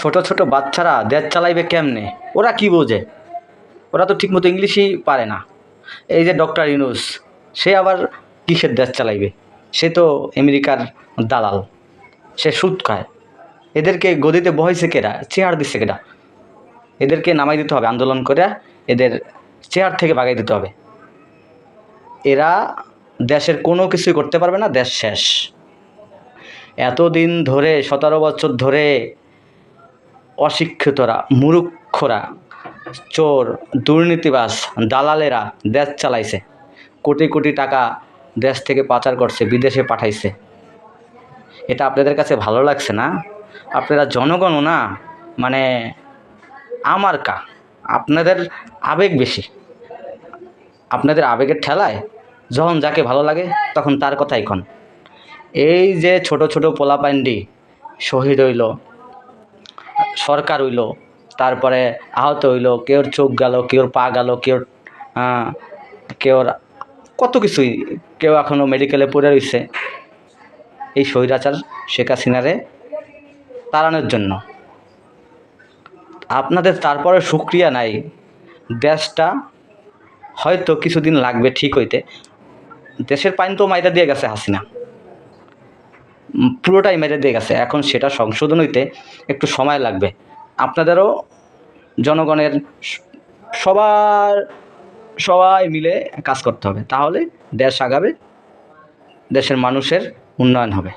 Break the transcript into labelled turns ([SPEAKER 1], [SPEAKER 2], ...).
[SPEAKER 1] ছোট ছোট বাচ্চারা দেশ চালাইবে কেমনে? ওরা কি বোঝে? ওরা তো ঠিকমতো ইংলিশই পারে না। এই যে ডক্টর ইউনুস, সে আবার কিসের দেশ চালাইবে? সে তো আমেরিকার দালাল। সে সুদ খায়। এদেরকে গদিতে বহাইছে কেরা চেয়ার দিচ্ছে কেরা এদেরকে নামাই দিতে হবে, আন্দোলন করে এদের চেয়ার থেকে বাগাই দিতে হবে। এরা দেশের কোনো কিছুই করতে পারবে না, দেশ শেষ। এতদিন ধরে, সতেরো বছর ধরে অশিক্ষিতরা মুরুক্ষরা চোর দুর্নীতিবাস দালালেরা দেশ চালাইছে। কোটি কোটি টাকা দেশ থেকে পাচার করছে, বিদেশে পাঠাইছে। এটা আপনাদের কাছে ভালো লাগছে না? আপনারা জনগণও না মানে আমার কা, আপনাদের আবেগ বেশি। আপনাদের আবেগের ঠেলায় যখন যাকে ভালো লাগে তখন তার কথাই কন। এই যে ছোট ছোট পোলাপান্ডি শহীদ হইল সরকার হইল, তারপরে আহত হইল, কেউর চোখ গেল, কেউর পা গেল, কেউর কেউর কত কিছুই, কেউ এখনও মেডিকেলে পড়ে রয়েছে এই স্বৈরাচার শেখ হাসিনারে তাড়ানোর জন্য। আপনাদের তারপরে সুক্রিয়া নাই, দেশটা হয়তো কিছুদিন লাগবে ঠিক হইতে। দেশের পাইন তো মাইরা দিয়ে গেছে হাসিনা। পুরোটাই মেরে দিয়ে গেছে এখন সেটা সংশোধন হইতে একটু সময় লাগবে। আপনাদেরও জনগণের সবার, সবাই মিলে কাজ করতে হবে। তাহলে দেশ আগাবে, দেশের মানুষের উন্নয়ন হবে।